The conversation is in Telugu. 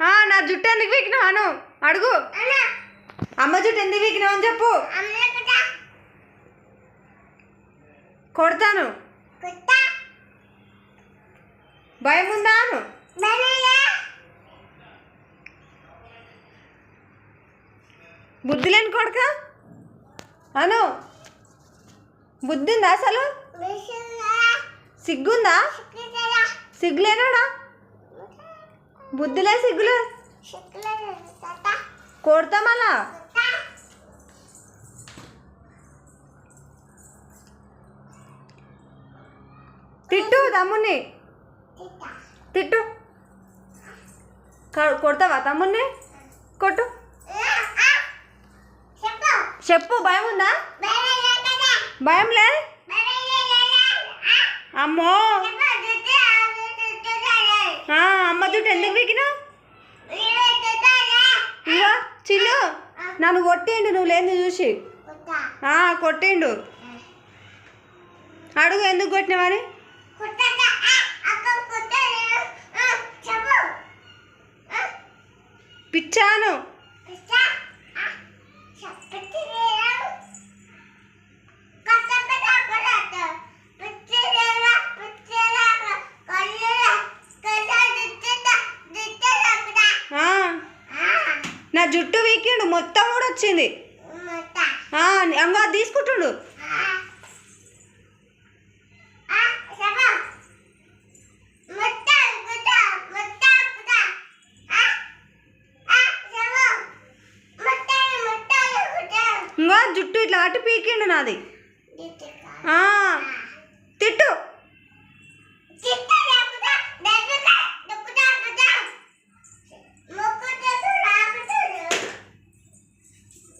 నా జుట్టు ఎందుకు వీకినావు అను? అడుగు. అమ్మ జుట్టు ఎందుకు వీకినావు అని చెప్పు. కొడతాను. భయం ఉందా అను? బుద్ధి లేని కొడక? అను. బుద్ధి ఉందా అసలు? సిగ్గుందా? సిగ్గులేనాడా? బుద్ధిలే సిగ్గులే? కొడతా మళ్ళా? తిట్టు తమ్ముని తిట్టు. కొడతావా తమ్ముని కొట్టు. చెప్పు భయం ఉందా? భయం లే. అమ్మో. అమ్మ జుట్టు ఎందుకు వీకినావు ఇగో చిల్లు. నన్ను కొట్టిండు నువ్వు లేని చూసి. కొట్టిండు. అడుగు ఎందుకు కొట్టినావని పిచ్చాను. నా జుట్టు వీకిండు మొత్తం కూడా వచ్చింది. అంగో తీసుకుంటుండు. ఇంకో జుట్టు ఇట్లా అటు పీకిండు నాది.